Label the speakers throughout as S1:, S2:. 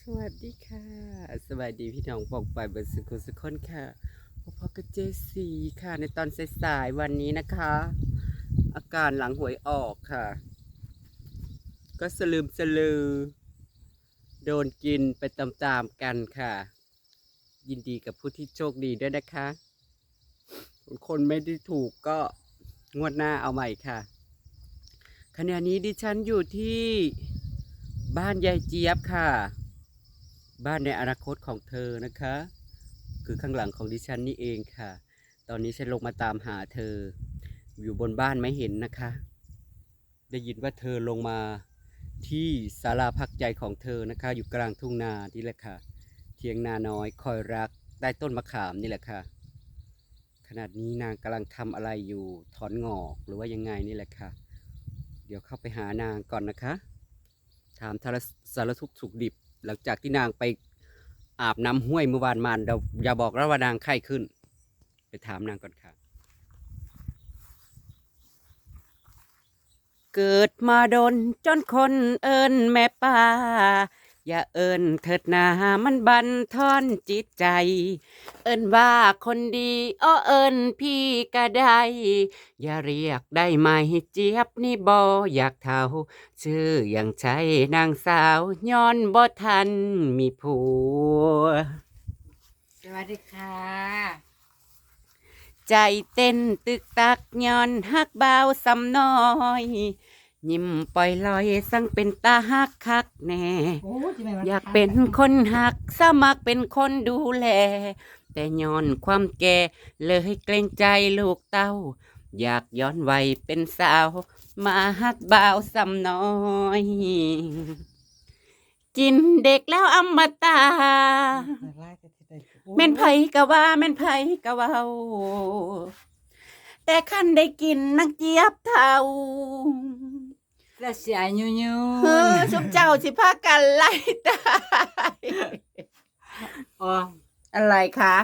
S1: สวัสดีค่ะ สวัสดีพี่น้องปองไปเบนสุขุสุขคนค่ะพอพอกับเจสีค่ะ ในตอนสายๆวันนี้นะคะ อาการหลังหวยออกค่ะ ก็สลืมสลือ โดนกินไปตามๆกันค่ะ ยินดีกับผู้ที่โชคดีด้วยนะคะ คนไม่ได้ถูกก็งวดหน้าเอาใหม่ค่ะขณะนี้ดิฉันอยู่ที่ บ้านยายเจี๊ยบค่ะ บ้านในอนาคตของเธอนะคะ คือข้างหลังของดิฉันนี่เองค่ะ ตอนนี้ฉันลงมาตามหาเธอ อยู่บนบ้านไม่เห็นนะคะ ได้ยินว่าเธอลงมาที่ศาลาพักใจของเธอนะคะ อยู่กลางทุ่งนานี่แหละค่ะ เทียงนาน้อยคอยรักใต้ต้นมะขามนี่แหละค่ะ ขนาดนี้นางกำลังทำอะไรอยู่ถอนงอกหรือว่ายังไงนี่แหละค่ะ เดี๋ยวเข้าไปหานางก่อนนะคะ ถามทารสารทุกสุกดิบ หลังจากที่นางไปอาบน้ำห้วยเมื่อวานมานเราอย่าบอกแล้วว่านางไข้ขึ้น ไปถามนางก่อนค่ะ เกิดมาดนจนคนเอิญแม่ป่า อย่าเอิญเถิดนามันบันทอนจิตใจ เอิญว่าคนดีอ้อเอิญพี่ก็ได้ อย่าเรียกได้ไหมเจี๊ยบนี่บออยากเท่า ชื่ออย่างใช่นางสาวย้อนบ่ทันมีผัว
S2: สวัสดีค่ะ
S1: ใจเต้นตึกตักย้อนฮักเบาวสำน้อย ยิ้มปล่อยลอยสั่งเป็นตาฮักคักแน่
S2: โอ้ยไม่ม
S1: อยากเป็นคนหักสมัครเป็นคนดูแล แต่ย้อนความแก่เลยเกรงใจลูกเต้า อยากย้อนวัยเป็นสาว มาฮักบ่าวสำน้อย กินเด็กแล้วอมตะแม่นไผกะว่าแม่นไผกะเว้าแต่คันได้กินนักเจี๊ยบเท่า
S2: แล้วเสียยูยู
S1: เฮ้อชุบเจ้าสิพากันไล่ตาย
S2: อ๋อ
S1: อะไรคะ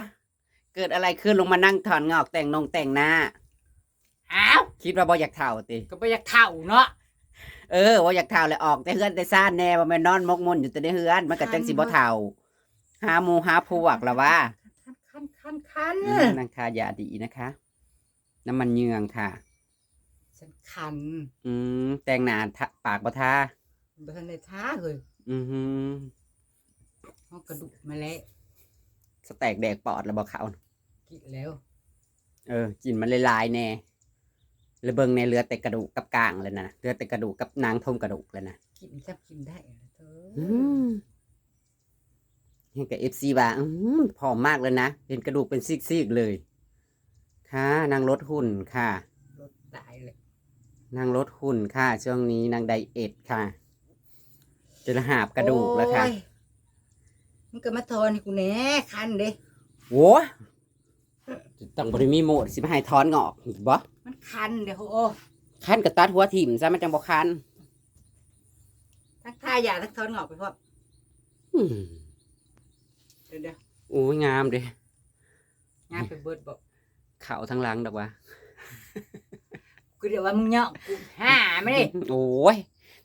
S1: เกิดอะไรขึ้นลงมานั่งถอนงอกแต่งนงแต่งหน้า
S2: อ้าว
S1: คิดว่าบ่อยากเท่าติ
S2: ก็ไปอยากเข่าเนาะ
S1: เออบ่อยากเท่าเลยออกแต่เฮือนแต่ซ่านแน่ว่าแม่นนอนมกมุ่นอยู่แต่ในเฮือนมันก็จังสิบ่เท่าหาหมูหาพวกละว่า
S2: คันคันคัน
S1: อืมนางทายาดีนะคะ น้ำมันเยืองค่ะ
S2: ฉัน คัน
S1: อืมแต่งหน้าทะปากบ่ทา
S2: บ่ทันได้ท้าเลย
S1: อือหือ
S2: เฮากระดูกมาแล้ว
S1: สแตกแดกปอดแล้วบ่เขา
S2: กินแล้ว
S1: เออกินมันลายๆแน่แล้วเบิ่งในเรือแต่กระดูกกับกลางเลยนะเรือแต่กระดูกกับนางทมกระดูกเลยนะ
S2: กินจับกินได้เหรอเธอ
S1: อืมเห็นกับเอฟซีว่าอืมผอมมากเลยนะเป็นกระดูกเป็นซีกๆเลย ค่ะนางลดหุ่นค่ะ
S2: รถตายเลย
S1: นางลดหุ่นค่ะ ช่วงนี้นางไดเอทค่ะจะหาบกระดูกแล้วค่ะ
S2: โอ้ยมึงก็มาทอนให้กูแหน่คันเด้
S1: โว้ต้องบริมีโหมดสิมาให้ถอนงอกบ่
S2: มันคันเด้อโอ้
S1: คันกับตัดหัวถิ่มซะมันจังบ่คัน
S2: ทั้งทายาทั้งทอนงอกไปพร้อม
S1: อืม
S2: เดี๋ยวเดี๋ยว
S1: โอ้ยงามเด้
S2: งานไปเบิดบอก
S1: เขาทั้งหลังดอกว่า
S2: กูเดี๋ยวว่ามึงย่องกูห่าไม่ได้
S1: โอ้ย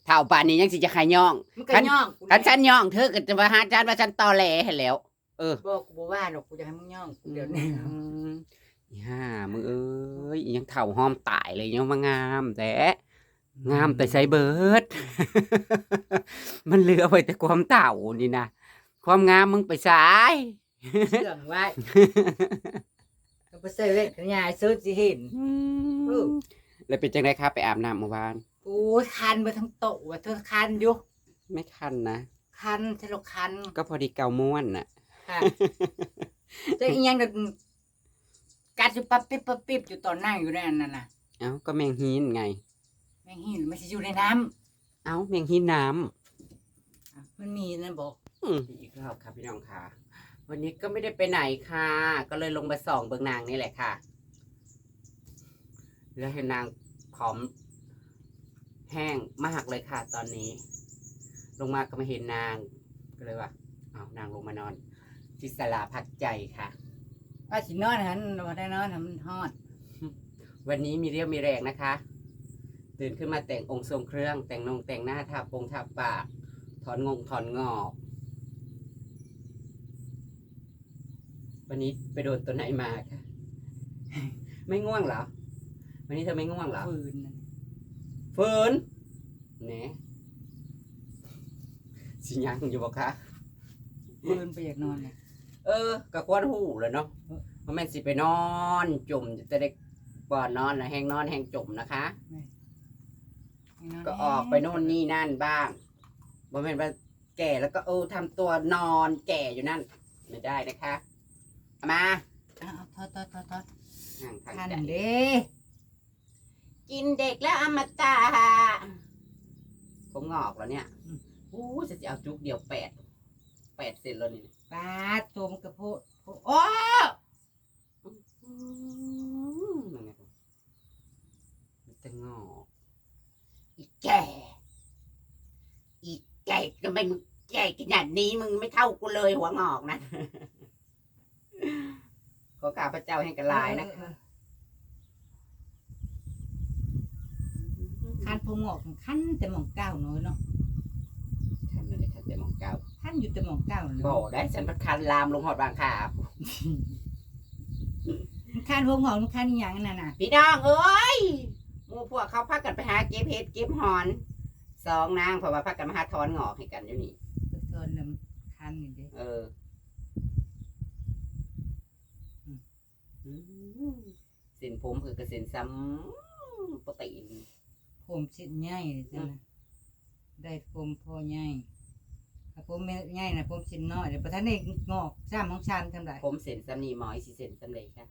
S1: เท่าป่านนี้ยังสิจะใครย่อง
S2: มึงก็
S1: คัน
S2: ย่องกู
S1: คันฉันย่องเธอก็จะมาหาจานว่าฉันตอแหลให้แล้ว เออ
S2: บอกกูบอกว่าหรอกกูจะให้มึงย่องกูเดี๋ยวนี้
S1: อืมอีห่ามึงเอ้ยอียังเถ่าห้อมตายเลยยังมางามแต่งามแต่ใส่เบิดมันเหลือไว้แต่ความเต่านี่นะความงามมึงไปสาย
S2: เชื่องไว้ก็ไปเซเว่นขยายซื้อสิเห็นเออ
S1: แล้วเป็นจังไดครับไปอาบน้ำเมื่อวาน
S2: โอ้ยคันไปทั้งโต๊ะว่ะเธอคันอยู่
S1: ไม่คันนะ
S2: คันใช่หรอคัน
S1: ก็พอดีเกาม้วนน่ะ
S2: ค่ะจะอีหยังก็กัดอยู่ปั๊บปิ๊บปั๊บปิ๊บอยู่ตอนนั่งอยู่ในนั้นน่ะ
S1: เอ้าก็แมงฮีนไง
S2: แม่งหินไม่ใช่อยู่ในน้
S1: เอ้าแมงฮีนน้ำำ
S2: มันมีนะบอก
S1: อืมอีกรอบครับพี่น้องค่ะ วันนี้ก็ไม่ได้ไปไหนค่ะ ก็เลยลงไปส่องเบิงนางนี่แหละค่ะ แล้วเห็นนางผอมแห้งมากเลยค่ะตอนนี้ ลงมาก็ไม่เห็นนางก็เลยว่าเอาวนางลงมานอนที่ศาลาพักใจค่ะ
S2: ว่าสินอนหันว่าได้นอนหันมันฮอด
S1: วันนี้มีเรี่ยวมีแรงนะคะ ตื่นขึ้นมาแต่งองค์ทรงเครื่อง แต่งนงแต่งหน้าทาปงทาปาก ถอนงงถอนงอก วันนี้ไปโดนตัวไหนมาคะ ไม่ง่วงเหรอ วันนี้เธอไม่ง่วงเหรอ
S2: ฟืนนั่น
S1: ฝืนแหนสิยังอยู่บ่คะ
S2: ฟืนไปอยากนอนน่ะ
S1: เออก็ควรหูแหล้วเนาะ
S2: เออ
S1: มันแม่นสิไปนอนจุ่มจะได้ก่อนนอนนะแหงนอนแหงจุ่มนะคะ
S2: ให้นน
S1: ก็ออกไปโน่นนี่นั่นบ้างบ่แม่นว่าแก่แล้วก็เออทำตัวนอนแก่อยู่นั่น ไม่ได้นะคะเอามา
S2: เอาเอาทอดทอดทอดทอด
S1: ห่างทาง
S2: ทาน
S1: ใจ
S2: เด้
S1: กินเด็กแล้วอมตะผมงอกแล้วเนี่ยอู้จะจะเอาจุกเดียวแปดแปดเซนแล้วนี่
S2: ปลาโจมกระโพดโอ้
S1: อืมนั่นไงมันจะงอกอีแก่ อีแก่ก็ไม่มึงแก่ขนาดนี้มึงไม่เท่ากูเลยหัวงอกนะขอข้าพเจ้าให้กระลายนะคะ
S2: คันพงออกคันแต่หมองเก้าน้อยเนาะ
S1: ท่านนั่นเลยท่านแต่มองเก้า
S2: คันอยู่แต่หมองเก้าเลย
S1: บ่ได้ฉันพัดคันลามลงหอดบางขา
S2: คันพงออกคันอหย่างนั้นน่ะ
S1: พี่น้องเอ้ยหมู่พวกเขาพักกันไปหาเก็บเห็ดเก็บหอนสองนางเพราะว่าพักกันมาหาถอนงอกให้กันอยู่นี่
S2: โซนน้ำคันอยู่เด้
S1: เอออ
S2: ม
S1: อืมเส้นผมคือกระเส้นซ้ำปกติ
S2: ผมสิใหญ่เลยจ้ะนะได้ผมพอใหญ่ถ้าผมไม่ใหญ่นะผมสิน้อยเดี๋ยวประธานเอกงอกซ้ำของชันทำไร
S1: ผมเส้นซ้ำนี่หมอยสิเส้นซ้ำเลยค่ะ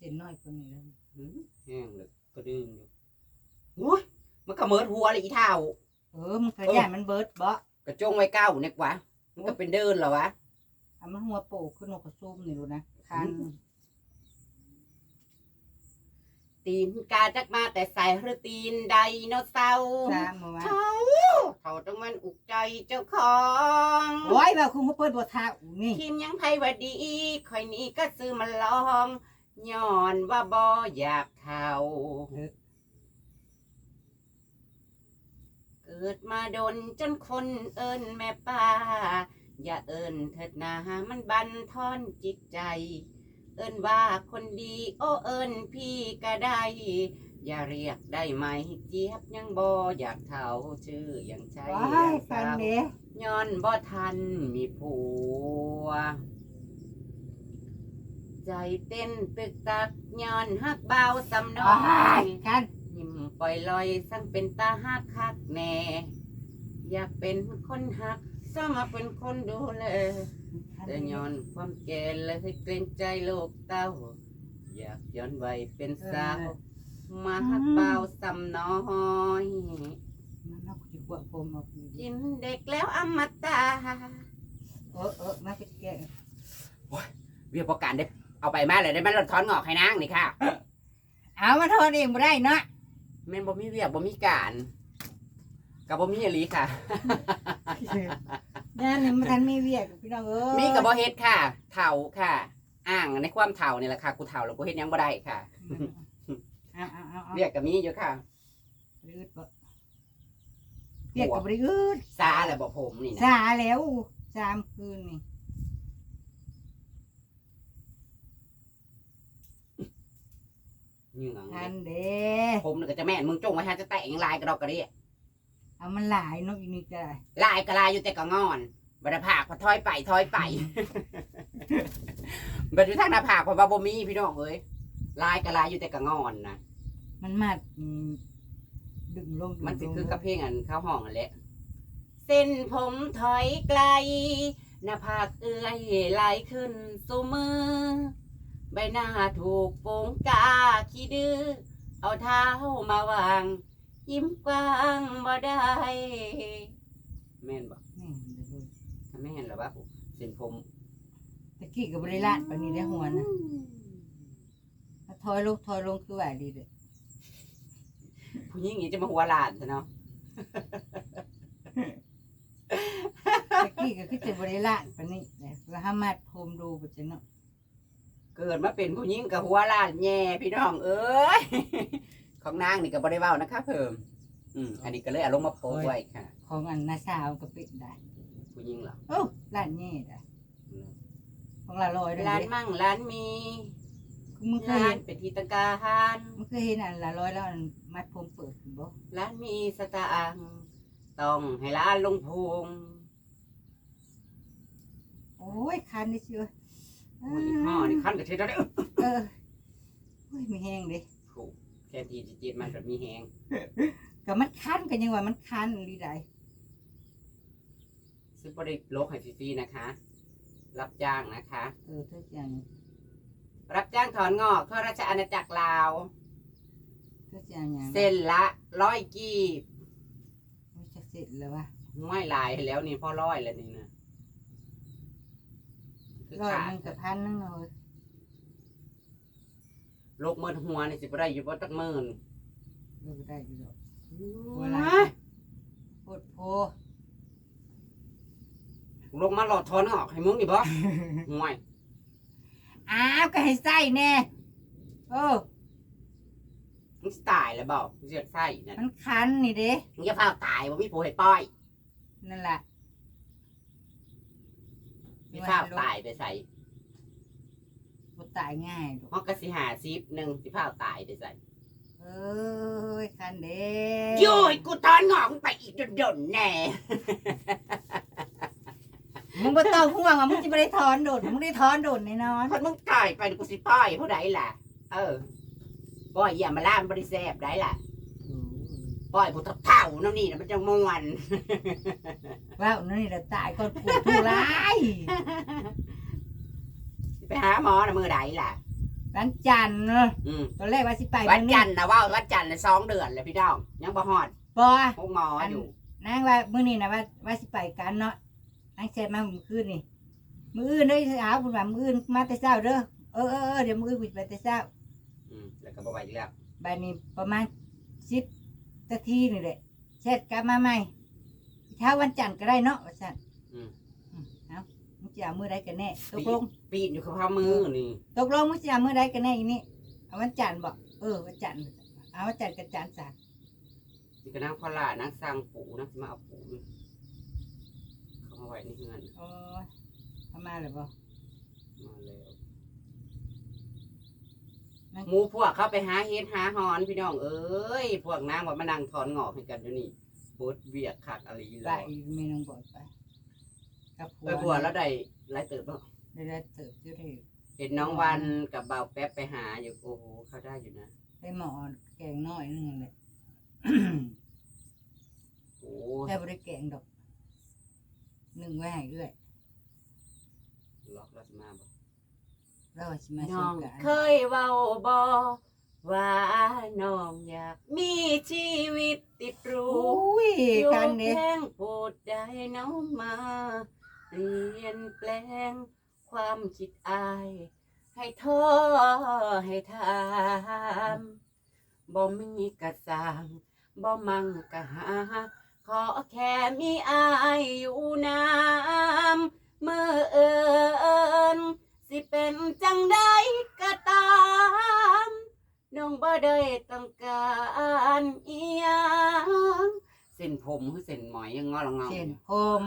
S2: สิน้อยคนนี้แล้ว
S1: อืมแห้งเลยก็ดึงอยู่โอ้ยมันก็เหมิดหัวเลยอีเท่า
S2: เออมันขยายมันเบิดบ่
S1: กระจงไว้เก้าเนี่ยกว่ามันก็เป็นเดินเหรอวะ
S2: เอามาหัวโปกขึ้นนกกระซุ่มนี่ดูนะคัน
S1: ตีนกาจักมาแต่ใส่หรือตีนไดโนเสาร์
S2: สามมาว่า
S1: เขาเขาต้องมันอุกใจเจ้าของ
S2: โอ้ยว่าคุณเขาเปิดบ่ท่าอูนี่
S1: ทีมยังไพว่าดีคอยนี้ก็ซื้อมาลองย้อนว่าบ่อยากเท่าเกิดมาดนจนคนเอิญแม่ป้า อย่าเอิญเถิดนามันบันทอนจิตใจ เอิญว่าคนดี โอเอิญพี่ก็ได้ อย่าเรียกได้ไหมเจี๊ยบยังบ่อยากเท่าชื่อยังใช่
S2: ว้า
S1: ยั
S2: ย
S1: ง
S2: คัน
S1: สาว
S2: เด้
S1: ย้อนบ่ทันมีผัว ใจเต้นตึกตักย้อนฮักเบาสำน้อ
S2: ว้าย
S1: ย
S2: คัน
S1: ยิ้มปล่อยลอยสั่งเป็นตาฮักคักแน่ อยากเป็นคนหักสมาเป็นคนดูแล แต่ย้อนความแก่เลยเกรงใจโลกเต้า อยากย้อนวัยเป็นสาว มาฮักเบาสำน้อย
S2: มันนอกจิกว่าผมเอาไป
S1: กินเด็กแล้วอมตะ
S2: เออเออมาไปแกะ
S1: เวียประการได้เอาไปมาเลยได้มันลดทอนงอกให้นางนี่ค่ะ
S2: เอามาทอดเองบ่ได้เนาะ
S1: แม่นบ่มีเวียกบ่มีการกับบ่มีอหลีค่ะ
S2: งานนี่มันทันมีเวียกพี่น้องเอ้ย
S1: มีกับบ่เฮ็ดค่ะเฒ่าค่ะ อ้างในความเฒ่านี่แหละค่ะ กูเฒ่าแล้วกูเฮ็ดหยังบ่ได้ค่ะ
S2: เอาเอาเอาเอา
S1: เวียกก็มีอยู่ค่ะ
S2: ลืดบ่เวียกกับบริอืด
S1: ซาแล้วบ่ผมนี่นะ
S2: สาแล้วสามคืนนี่
S1: เหงื่อง
S2: ทันเด้
S1: ผมนี่ก็จะแม่นมึงจงไว้หาจะแตะยังลายกระดอกกระเดี่ย
S2: เอามันหลายเนาะอีนี่ก็ได้
S1: ลายก็ลายอยู่แต่ก็งอนบ่ได้ผากพอถอยไปถอยไปบัดอยู่ทางหน้าผากเพราะว่าบ่มีพี่น้องเอ้ยลายก็ลายอยู่แต่ก็งอนนะ
S2: มันมาอืมดึงลงดึง
S1: มันสิ
S2: ลง
S1: คือกระเพลงอันเข้าห้องอันแหละเส้นผมถอยไกล หน้าผากเอื้อยไหลขึ้นสู่มือ ใบหน้าถูกโปงกาขี้ดื้อเอาเท้ามาวาง ยิ้มกว้างบ่ได้ แม่นบอก
S2: แม่นเด้อเว้ย
S1: ถ้าแม่นหรอวะเส้นผม
S2: ตะกี้กับบริลาดปานนี้ได้หัวนะถ้าถอยลงถอยลงคือว่าดีเด้อ
S1: ผู้หญิงนี้จะมาหัวลานซะเนาะ
S2: ตะกี้ก็คือจะบริลาดปานนี้แหละแล้วห้ามัดผมดูบ่จังเนาะ
S1: เกิดมาเป็นผู้หญิงกับหัวลานแย่พี่น้องเอ้ย ของนางนี่ก็บ่ได้เว้านะคะเพิ่มอืมอันนี้ก็เลยเอาลงมาโพสต์ไว้ค่ะ
S2: ของอันนาสาวก็ปิดได้
S1: ผู้หญิงเหรอ
S2: โอ้ร้านนี้ได้ของละร้อยได้
S1: ร้าน
S2: เด้
S1: มั่งร้านมี
S2: มึงเคย
S1: ร้า
S2: เห็
S1: น
S2: น
S1: เป็นที่ตะการ
S2: มึงเคยเห็นอันละร้อยแล้วอันมัดผมเปิดขึ้นบ่
S1: ร้านมีสตางค์ต้องให้ร้านลงพุง
S2: โอ้ยคันนี่เชียว
S1: โอ้ยอีห่อนี่ขั้นกับเทได้เด้อ
S2: เออโอ้ยมีแห้งเด้
S1: ถูก แค่ทีจีดมันแบบมีแหง
S2: ก็มันคันกันยังว่ามันคันดีได้
S1: ซึ่งบริโลกให้ฟรีๆนะคะ รับจ้างนะคะ
S2: เออทุกอย่าง
S1: รับจ้างถอนงอกทั่วราชอาณาจักรลาว
S2: ทุกอย่างอย่าง
S1: เส้นละร้อยกีบ
S2: ไม่จะเสร็จแล้ววะ
S1: ไม่ลายให้แล้วนี่พ่อร้อยแล้วนี่นะคือ
S2: ร้อย
S1: ขาด
S2: หนึงกับพันหนึงเลย
S1: โลกเมินหัวนี่สิบ่ได้อยู่บ่ตักหมื่น
S2: เลิกได้อยู่ดอก
S1: ว้
S2: อะไราโพดโพ
S1: ลงมาหลอดถอนงอกให้มึงนี่บ่ ห่วย
S2: อ้าวก็ให้ใส่แน่โอ้
S1: มึงสิตายแล้วบ่มึงเสียไส้นั่น
S2: มันคันนี่เด้
S1: มึงจะพาตายบ่มีผู้ให้ป้อย
S2: นั่นแหละ
S1: มีข้าวตายไปใส่
S2: บ่ ตายง่ายดอก
S1: ฮอกกะสิหาซิปหนึ่งสิพาตายไปใส่
S2: เอ้ยคันเด้
S1: โย้ยกูถอนงอกมึงไปอีกโดนๆแน่
S2: มึงบ่ต้องห่วงว่ามึงจะไม่ได้ถอนโดดมึงได้ถอนโดดแน่นอน
S1: ถ้ามึงตายไปกูสิป้อยผู้ใดล่ะ เออป้อยอย่ามาล่ามบริแซบได้ล่ะป้อยผู้เท่าๆนั่นนี่นะมันจะม่วน
S2: ว้าวนี่แหละตายก่อนผูกทุร้าย
S1: ไปหาหมอนะมือใดล่ะ
S2: วันจันทร์เนอะ
S1: อืม
S2: ตอนแรกว่าสิไป
S1: วันจันทร์นะว่าวันจันทร์นะสองเดือนเลยพี่น้องยังบ่ฮอด
S2: บ่
S1: พวกหมออยู่
S2: นางว่ามื้อนี้นะว่าว่าสิไปกันเนาะนางแชทมาเมื่อคืนนี่มื้ออื่นเด้อสาวคุณว่ามื้ออื่นมาแต่เช้าเด้อเออเออเออเดี๋ยวมื้ออื่นกูจะไปแต่เช้า
S1: อืมแล้วก็บ่ไปอีกแล้ว
S2: บัดนี้ประมาณ10นาทีนี่แหละแชทกลับมาใหม่เช้าวันจันทร์ก็ได้เนาะว่าซั่น
S1: อืม
S2: อืมเอา มึงจะเอามื้อใดกันแน่ตกลง
S1: ปีนอยู่กับข้ามือนี่
S2: ตกลงมึงจะเอามื่อใดกันแน่อีนี่เอาวันจันทร์บอกเออวันจันทร์เอาวันจันทร์กับจันทร์สาม
S1: นี่ก็นั่งพลานั่งสร้างปูนั่งสิมาเอาปูนี่เขามาไว้ในเฮือน
S2: โอ้ยทำมาเลยบ่
S1: มาแล้ว
S2: นั่ง
S1: หมูพวกเข้าไปหาเฮ็ดหาหอนพี่น้องเอ้ยพวกนางว่ามานั่งถอนงอกให้กันอยู่นี่บดเวียกขัดอะไร
S2: ไป
S1: แล้ว
S2: เมนูบอกไป กับ
S1: ไปบัวแล้วได้หลายเติบแล้ว
S2: ได้ได้เติบอยู่ได้
S1: เห็นน้องวันกับเบาวแป๊บไปหาอยู่โอ้โหเขาได้อยู่นะ
S2: ได้หมอแกงน้อยนึงเลย
S1: โอ้
S2: แต่บริแกงดอกหนึ่งไว้ให้เรื่อย
S1: ล็อกแล้วสิมาบ่
S2: แล้วว่าสิมา
S1: น้
S2: ส่
S1: องง
S2: กัน
S1: เคยเว้าบอว่าน้องอยากมีชีวิตติดรู
S2: อุ้ย
S1: อยู่
S2: กันเด้
S1: แพงโปรดได้น้องมา เปลี่ยนแปลงความคิดอาย ให้ท้อให้ทามบ่มีกระสางบ่มั่งกะหา ขอแค่มีอายอยู่น้ำเมื่อเอิญสิเป็นจังได้ก็ตามน้องบ่ได้ต้องการอีหยังเส้นผมคือเส้นหมอยยังงอละเงา
S2: เช่นผม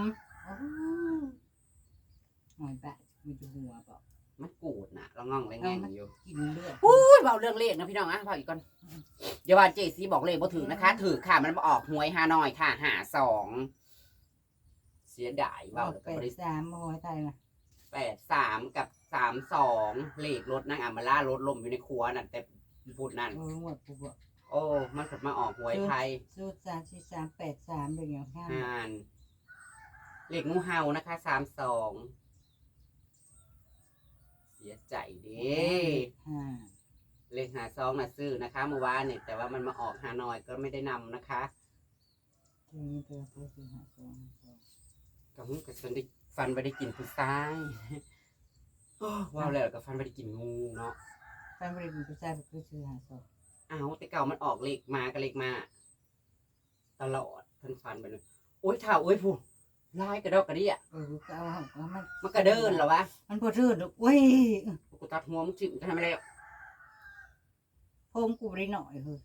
S2: หอยบะมีแต่หัวบอก
S1: มันกูดนะละงองละแงงอยู่
S2: กินเลือด
S1: อุ้ยเบาเรื่องเลขนะพี่น้องอะพออีกก่อนอย่าว่าเจซีบอกเลขบ่ถึงนะคะ ถือค่ะมันมาออกหวยฮานอยค่ะหาสองเสียดาย
S2: บอ
S1: เบากแล้ว
S2: ไป
S1: ก็บริ
S2: สามหอยไทยนะ
S1: แปดสามกับสามสองเลขรถนางอามาล่ารถลมอยู่ในครัวนั่นแต่พูดนั่น
S2: โอ้หมดกูบอก
S1: โอ้ มันกดมาออกหวยไทย
S2: สูตรสามสี่สามแปดสามเป็นอย่างห้า
S1: อ่านเลขงูเห่านะคะสามสองเสียใจเด้
S2: ห้า
S1: เลขหาซองนะซื้อนะคะเมื่อวานเนี่ยแต่ว่ามันมาออกฮานอยก็ไม่ได้นำนะคะ
S2: ทีนี้ตัวผู้สี่ห้าสองสอง
S1: กับมึงกับฉันได้ฟันไปได้กินผู้ชายโอ้ว้าวแล้วก็ฟันไปได้กินงูเนาะ
S2: แฟนบริบูรณ์ผู้ชายก็คือชื่อหาสอง
S1: อ้าวแต่เก่ามันออกเลขมากับเลขมา ตลอดเพันฟันไปเลยโอ้ยเท่าโอ้ยผู้ ลายกระดอกกระเดี่ย
S2: เออก็เอาเอามัน
S1: มันกระเดินเหรอวะ
S2: มันพอทื่อดอกเว้ย
S1: กูตัดหัวมึงจิ้มทำไมแล้ว
S2: พมกูบริหน่อยเฮ้ย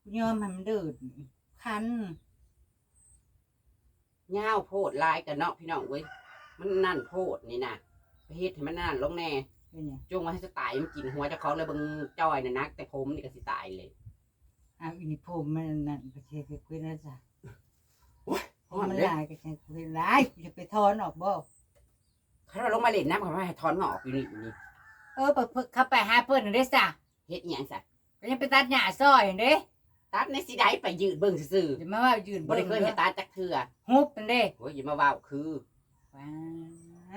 S2: กูยอมให้มันเดือดคัน
S1: ยาวโพดลายกันเนาะพี่น้องเว้ยมันนั่นโพดนี่นะไปเฮ็ดให้มันนั่นลงแน่
S2: เป็นหยัง
S1: จงไว้ให้สตายมันกินหัวเจ้าของเลยเบิ่งจ้อยน่ะนัก แต่ผมนี่ก็สิตายเลย
S2: อ้าวอินิผมมันนั่นก็เช็ดคุยนะจ๊ะ
S1: ฮ้อน
S2: มัน
S1: เด้
S2: ลายก็เช็ดคุยลายกูจะไปถอนออกบ่
S1: เขาเราลงมาเล่นน้ำเขาให้ถอนงอกอยู่นี่อยู่นี่
S2: เออไปเพิ่นเข้าไปหาเพิ่นนั่นเด้อจ้ะ
S1: เฮ็ดอีหยังซะ
S2: ก็ยังไปตัดหญ้าซอยนั่นเด้
S1: ตัดในสิได้ไปยืดเบิ่งซื่อ
S2: จะมาว่ายืน
S1: ๆบ่ได้เคยให้ตัดจักเทื่อ
S2: ฮุบนั่นเด้
S1: โอ้ยอย่ามาว้าวคือ
S2: ว้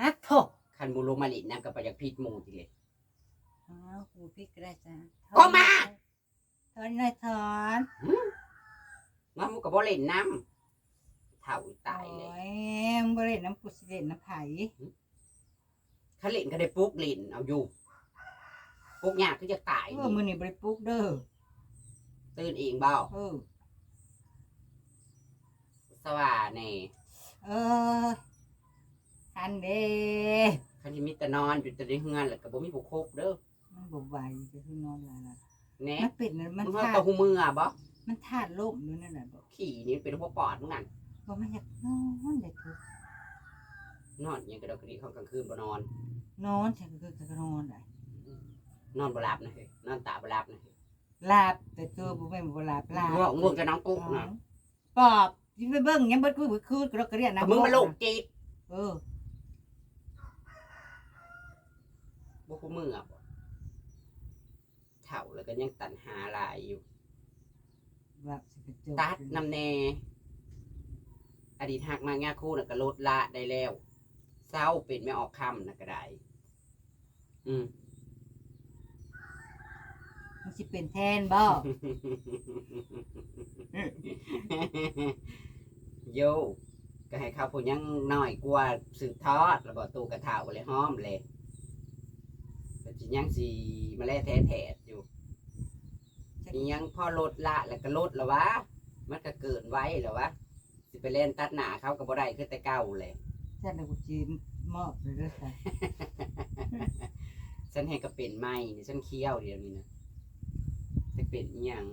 S2: าโถ
S1: คันบ่ลงมาเล่นน้ำก็ไปอยากพิษหมู่ติเลย
S2: อ้าวกูพี่ก็ได้จ้ะ
S1: ก็มา
S2: ถอนหน่อยถอน
S1: น้ำมันก็บ่เล่นน้ำ เฒ่าตายเลย
S2: โอ้ยมึงบ่เล่นน้ำกูสิเล่นน้ำไผ
S1: เขาเล่นก็ได้ปลุกเล่นเอาอยู่ปลุกยากคือจะตาย
S2: เออมื้อนี้บ่ได้ปลุกเด้อ
S1: ตื่นเองเบ้า
S2: เออ
S1: สว่าแน่
S2: เออคันเด้
S1: คันที่มีแต่นอนอยู่แต่ในเฮือนแล้วก็บ่มีผู้คบเด้อ
S2: มันบ่ไหวจะคือนอนหลายละ
S1: แหน่
S2: มันเป็นน่ะ
S1: มั
S2: มันน
S1: เฮา
S2: ธา
S1: ก็
S2: ตุ
S1: หูมืออะบ่
S2: มันธาตุล่มอยู่นั่นแหละบ่
S1: ขี่นี่เป็นหัวปอดมึงนั่น
S2: บ่มันอยากนอนได้ทุก
S1: นอนอยังกระดอกกระดิกของกลางคืนบ่นอน
S2: นอนฉันก็คือก็นอนได้
S1: นอนบ่หลับนะเฮ้ยนอนตาบ่หลับนะเฮ้ย
S2: หลับแต่ตัวบ่แม่นบ่หลับหลับ
S1: ง่วงง่วงจะน้องปุ๊กนะ
S2: ปอบสิไปเบิ่งยังเบิดคือบ่คืนก็ก็เรียน
S1: แต่
S2: นะ
S1: มึงมันโรคจิต
S2: เออ
S1: บ่คู่มืออะบ่เฒ่าแล้วก็ยังตันหาหลายอยู่
S2: ว่าสิไปเจอ
S1: ตัดนำแน่อ ดีตหักมางาคู่น่ะก็ลดละได้แล้วเศร้าเป็นไม่ออกคำน่ะก็ได้ อืม
S2: มันสิเป็นแทนบ่
S1: โยก็ให้เขาผู้ยังน้อยกว่าสืบทอดแล้วบ่ตูกระเถาเลยห้อมเลยก็สิยังสิมาแล่แท้แถดอยู่นี่ยังพอลดละแล้วก็ลดแล้ววะมันก็เกินไว้แล้ววะ สิไปเล่นตัดหน้าเขาก็บ่ได้คือแต่เก่าเลย
S2: ฉันน่ะกูจีนมอบเลยเด้อค่ะ
S1: ฉันให้ก็เป็นไม่นี่ฉันเคี้ยวเดียวนี้นะจะเป็นอหยัง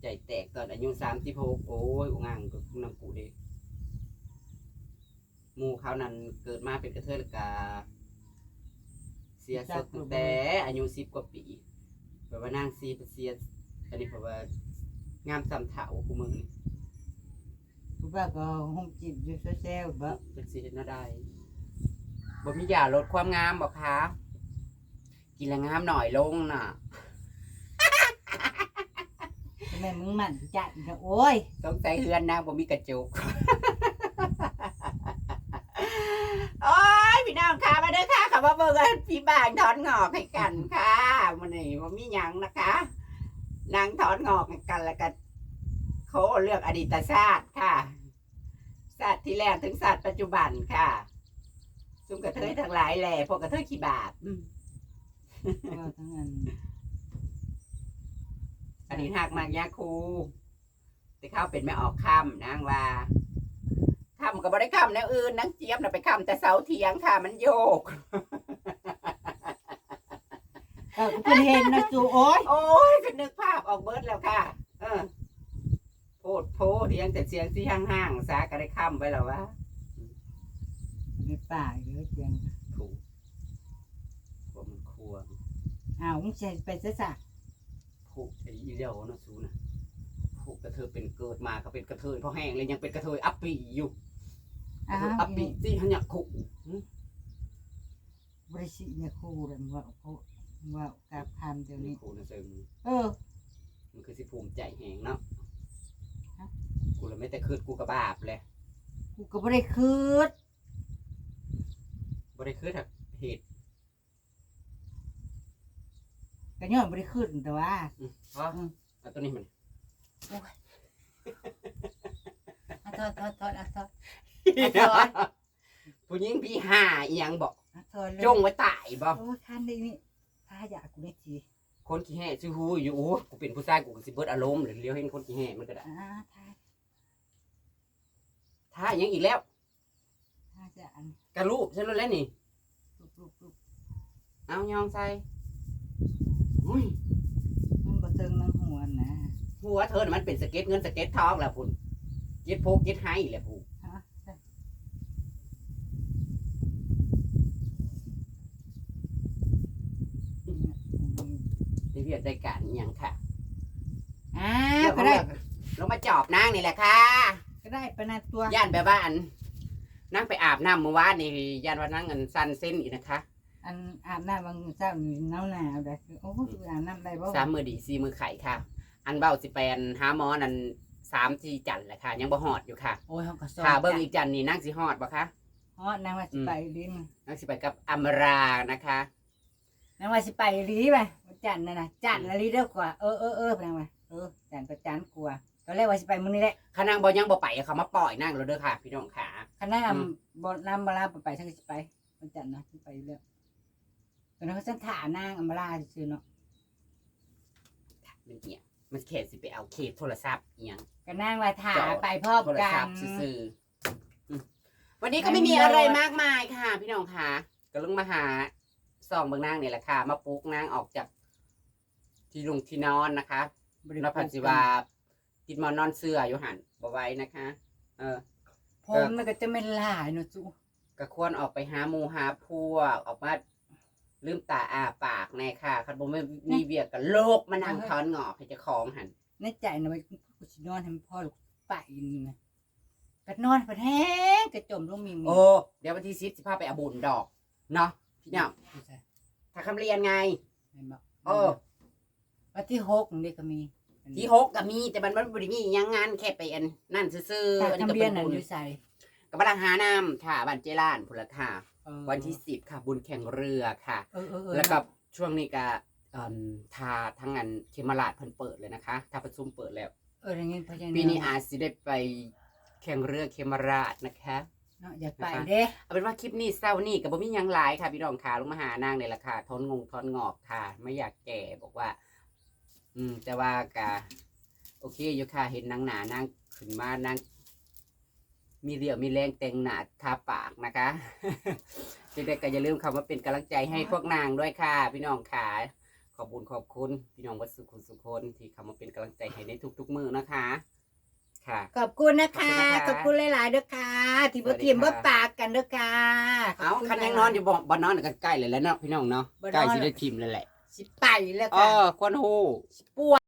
S1: ใจแตกตอนอายุสามสิบหกโอ้ยอุงังก็นำกูเด็กหมู่เขานั้นเกิดมาเป็นกระเทยแล้วกาเสียสดตั้งแต่อายุสิบกว่าปีแบบว่านางซีเสียอันนี้เพราะว่างามสำเถากูมึงนี่
S2: กูว่าก็ห้องจิตอยู่แซ่ๆบ่
S1: เป็นสีเห็นได้บ่มียาลดความงามบอกคะกินแล้วงามหน่อยลงน่ะ
S2: ทำไมมึงมันจัดนะโอ้ย
S1: ต้องใส่เฮือนนางบ่มีกระจุกโอ้ยพี่น้องค่ะมาเด้อค่ะขับมาเบิ่งกันพี่บ้างถอนงอกให้กันค่ะมันนี่บ่มีหยังนะคะนางถอนงอกให้กันแล้วก็ โคเลือกอดีตชาติค่ะ ชาติที่แล้วถึงชาติปัจจุบันค่ะ ซุ่มกระเทยทั้งหลายแหล่พวกกระเทยขี้บาปอืม
S2: ว่าทั้งนั้น
S1: อดีตหักมากยาคูแต่เข้าเป็นไม่ออกคำนางว่าคำก็บ่ได้คำแนวอื่นนางเจี๊ยบน่ะไปคำแต่เสาเถียงค่ะ มันโยก
S2: เออกูเพิ่นเห็นนะจูโอ้ย
S1: โอ้ยก็นึกภาพออกเบิดแล้วค่ะเออโพ ดโพเถียงแต่เสียงที่ห่างๆซาก็ได้คำไว้แล้ววะ
S2: ในป่าเยอะจัง
S1: ถูกว่ามันควร
S2: อ้าวมึงสิไปซะซะ
S1: ผูกไอ้อีเดียวนะสูนะผูกกระเทยเป็นเกิดมาก็เป็นกระเทยเพราะแห้งเลยยังเป็นกระเทยอัปปีอยู่
S2: อ้าว
S1: อัปปีที่หันยักคุก
S2: บริสิเนี่ยครูเลยว่าเขาว่ากับคำเดี๋ยว
S1: นี่
S2: นี้
S1: ครูนะเซิง
S2: เออ
S1: มันคือสิภูมิใจแหงเนาะ
S2: ฮะ
S1: กูเลยไม่แต่คืดกูกระบาปเลย
S2: กูก็บ่ได้คืด
S1: บ่ได้คืดหักเหตุ
S2: ก็ย้อนบ่ได้คืดแต่ว่า
S1: อืมเพราะเอาตัวนี้มัน
S2: อะถอดถอดถอดอะถอด
S1: ผู้หญิงพี่ห่าอีหยังบอก
S2: อะถอดเลย
S1: จงไว้ตายบ่
S2: โอ้ยคันได้นี่พาอยากกูได้ที
S1: คนขี้แห่ชื่อฮู้อยู่โอ้กูเป็นผู้ชายกูก็สิเบิดอารมณ์เลยเลี้ยวเห็นคนขี้แห่มันก็ได้
S2: อ่าทา ย
S1: ถ้าอีหยังอีกแล้ว
S2: ทาจะอัน
S1: กระรูปใช่แล้วนี่
S2: ลูกลูกลูก
S1: เอายองใส่อุ้ย
S2: มันบ่เติงน้ำหัวนะ
S1: หัวเธอน่ะมันเป็นสเก็ตเงินสเก็ตทองแหละพุ่นเก็ตโพกเก็ตไฮแหละพุ่น
S2: ฮะใช่
S1: ได้เรียกได้การอหย่างค่ะ
S2: อ่า
S1: เรื่องข
S2: ก็
S1: อง
S2: ได้
S1: เรื่องลงมาจอบนางนี่แหละค่ะ
S2: ก็ได้ประนาตัว
S1: ย่านแบบว่าอันนั่งไปอาบน้ำเมื่อวานนี่ย่านว่านั่งอันซันเส้นอีกนะคะ
S2: อันอาบน้ำบางเจ้านี่หนาวหนาวได้โอ้โหอาบน้ำได้บ่
S1: สามมือดีสี่มือไข่ค่ะ อันเบ้าสิแปนหาหมอนั่นสามสี่จันทร์แหละค่ะ ยังบ่หอดอยู่ค่ะ
S2: โอ้ยเฮาก็สอน
S1: ค่ะเบิ้งอีกจันทร์นี่นั่งสิหอดบ่คะ
S2: ฮอดนางว่าสิไปลิ้น
S1: นั่งสิไปกับอมรานะคะ
S2: นางว่าสิไปลีไปจันนั่นน่ะจันละลีเด้อกว่าเออเออเออนางว่าเออจันก็จันกลัว ตอนแรกว่าสิไปมื้อนี้แหละ
S1: ขนางบ่ยังบ่ไปเขามาปล่อยนั่งแล้วเด้อค่ะ พี่น้องขา
S2: คันนั้น
S1: อืม
S2: บ่นำบ่ลาไปทั้งสิไปวันจันทร์นะสิไปอยู่แล้วตอนนั้นเขาสันถานางอำมาลาซื่อๆเนาะ
S1: มันเนี่ยมันเขตสิไปเอาเคสโทรศัพท์เอียง
S2: ก็นางว่าถา
S1: จอด
S2: ไปพร้อม
S1: โทร
S2: กั
S1: ศั
S2: น
S1: พท์ซื่อๆอืมวันนี้ก็ไม่มีอะไรมากมายค่ะ พี่น้องค่ะก็ลงมาหาซองเบางนางนี่แหละค่ะ มาปลุกนางออกจากที่ลุงที่นอนนะคะ
S2: บ่ได้
S1: นพันสิวา ติดหมอนนอนเสื้ออยู่หันบ่ไหว้นะคะ เออ
S2: ผมมันก็จะไม่หลายเนาะจุ
S1: ก็ควรออกไปหาหมูหาพวกออกมาลืมตาอาปากแน่ค่ะคันบ่ไม่มีเวียกกับโลกมานั่งถอนงอกให้เจ้าของหัน
S2: ในใจนะว่ากูสินอนให้มันพ่อลูกไปนี่นะก็นอนไปแห้งกระจมลงมีมี
S1: โอ้เดี๋ยววันที่สิบสิพาไปอาบุญดอก เนาะพี่น้องถ้าคำเรียนไง
S2: เห็นบ่
S1: เออ
S2: วันที่หกนี่ก็มี
S1: ที่หกก็มีแต่มันมันบริมีหยังงานแค่ไปอันนั่นซื่อๆ
S2: ถ้า
S1: อันนี้
S2: ทำ
S1: ก็
S2: เบีย
S1: เป็นน
S2: น่ะ
S1: บุญ
S2: อยู่ใส่
S1: กับบังหาน้ำค่ะบันเจรานพุนละค่ะ
S2: เออ
S1: วันที่สิบค่ะ บุญแข่งเรือค่ะ
S2: เออเออเออ
S1: แล้วก็ช่วงนี้ก็เอิ่มทาทั้งงานเคมาราดเพิ่นเปิดเลยนะคะทาประชุมเปิดแล้ว
S2: เอออย่างงี้พญา
S1: ปีนี้อาจสิได้ไปแข่งเรือเคมาราดนะคะ
S2: เนาะอยากไปเด้
S1: เอาเป็นว่าคลิปนี้เศร้านี่กับบ่มีหยังหลายค่ะพี่น้องขาลงมาหานางในราคาทอนงงทอนงอกค่ะ ไม่อยากแก่บอกว่า อืม แต่ว่ากะโอเคอยู่ค่ะเห็นนางหนานางขึ้นมานางมีเรี่ยวมีแรงแต่งหนาทาปากนะคะจะได้ก็อย่าลืมคำว่าเป็นกำลังใจให้พวกนางด้วยค่ะ พี่น้องขาขอบคุญขอบคุณพี่น้องวัดสุขุนสุคนที่เข้ามาเป็นกำลังใจให้ในทุกๆมือนะคะ ค่ะ
S2: ขอบคุณนะคะ
S1: ขอบคุณนะคะ
S2: ขอบคุณหลายๆเด้อค่ะ ที่บ่
S1: สวัสดี
S2: ทีมบ่
S1: ค่ะ
S2: ปากกันเด้อค่ะ
S1: เอา
S2: ขบณ
S1: คันยังนอนอยู่บ่บ่นอนกันใกล้เลยแหล้วเนาะพี่น้องเนาะ
S2: บ่นอน
S1: ใกล้สิได้ทีมเลยแหละ
S2: สิไปแล้ว
S1: เอ
S2: ค่ะ
S1: อควรฮู้
S2: ปว